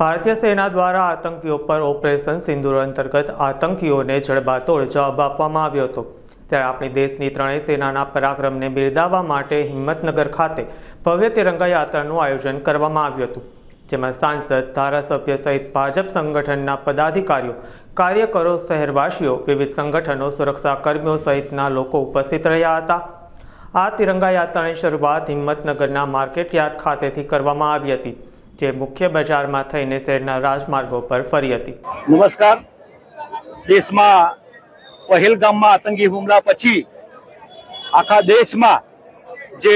ભારતીય સેના દ્વારા આતંકીઓ પર ઓપરેશન સિંદુર અંતર્ગત આતંકીઓને જડબાતોડ જવાબ આપવામાં આવ્યો હતો. ત્યારે આપણી દેશની ત્રણેય સેનાના પરાક્રમને બિરદાવવા માટે હિંમતનગર ખાતે ભવ્ય તિરંગા યાત્રાનું આયોજન કરવામાં આવ્યું હતું. જેમાં સાંસદ, ધારાસભ્ય સહિત ભાજપ સંગઠનના પદાધિકારીઓ, કાર્યકરો, શહેરવાસીઓ, વિવિધ સંગઠનો, સુરક્ષા કર્મીઓ સહિતના લોકો ઉપસ્થિત રહ્યા હતા. આ તિરંગા યાત્રાની શરૂઆત હિંમતનગરના માર્કેટ યાર્ડ ખાતેથી કરવામાં આવી હતી. જે મુખ્ય બજારમાં થઈને શહેરના રાજમાર્ગો પર ફરી હતી. નમસ્કાર. દેશમાં પહેલગામમાં આતંકી હુમલા પછી આખા દેશમાં જે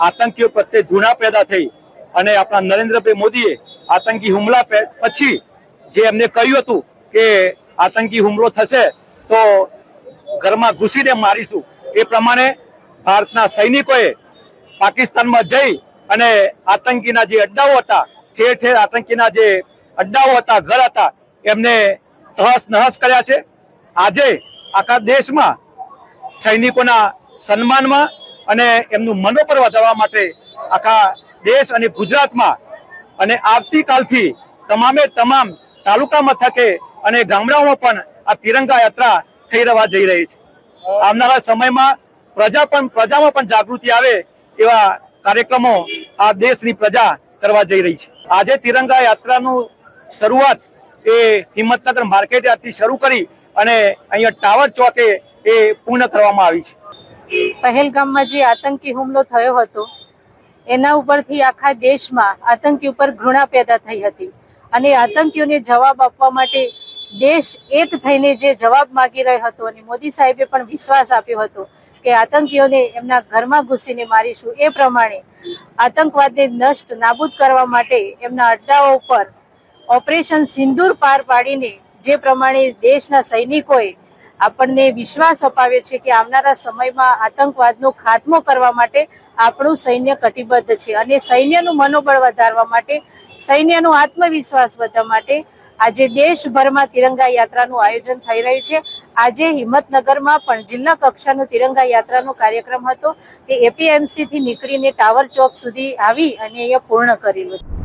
આતંકીઓ પ્રત્યે ધૂણા પેદા થઈ અને આપણા નરેન્દ્રભાઈ મોદીએ આતંકી હુમલા પછી જે એમને કહ્યું હતું કે આતંકી હુમલો થશે તો ઘરમાં ઘૂસીને મારીશું. એ પ્રમાણે ભારતના સૈનિકોએ પાકિસ્તાનમાં જઈ અને આતંકીના જે અડ્ડાઓ હતા, ઠેર ઠેર આતંકીના જે અડ્ડાઓ હતા, ઘર હતા, એમને તહસ નહસ કર્યા છે. આજે આખા દેશમાં સૈનિકોના સન્માનમાં અને એમનું મનોબળ વધારવા માટે આખા દેશ અને ગુજરાતમાં અને આવતીકાલથી તમામે તમામ તાલુકા મથકે અને ગામડાઓમાં પણ આ તિરંગા યાત્રા થઈ રહેવા જઈ રહી છે. આવનારા સમયમાં પ્રજા પણ, પ્રજામાં પણ જાગૃતિ આવે એવા કાર્યક્રમો આ દેશની પ્રજા કરવા જઈ રહી છે. આજે તિરંગા યાત્રાનું શરૂઆત એ હિંમતનગર માર્કેટ યાર્ડથી શરૂ કરી અને અહીંયા ટાવર ચોકે એ પૂર્ણ કરવામાં આવી છે. પહેલગામમાં જે આતંકી હુમલો થયો હતો, એના ઉપરથી આખા દેશમાં આતંકી ઉપર ઘૃણા પેદા થઈ હતી. અને આતંકીઓને જવાબ આપવા માટે દેશ એક થઈને જે જવાબ માગી રહ્યો હતો અને મોદી સાહેબે પણ વિશ્વાસ આપ્યો હતો કે આતંકીઓને એમના ઘરમાં ઘૂસીને મારીશું. એ પ્રમાણે આતંકવાદને નષ્ટ નાબૂદ કરવા માટે એમના અડ્ડાઓ ઉપર ઓપરેશન સિંદૂર પાર પાડીને જે પ્રમાણે દેશના સૈનિકોએ આપણને વિશ્વાસ અપાવ્યો છે કે આવનારા સમયમાં આતંકવાદનો ખાત્મો કરવા માટે આપણું સૈન્ય કટિબદ્ધ છે અને સૈન્યનું મનોબળ વધારવા માટે, સૈન્યનો આત્મવિશ્વાસ વધવા માટે આજે દેશભરમાં તિરંગા યાત્રાનું આયોજન થઈ રહ્યું છે. આજે હિંમતનગરમાં પણ જિલ્લા કક્ષાનો તિરંગા યાત્રાનો કાર્યક્રમ હતો. તે એપીએમસી થી નીકળીને ટાવર ચોક સુધી આવી અને અહીંયા પૂર્ણ કરેલું છે.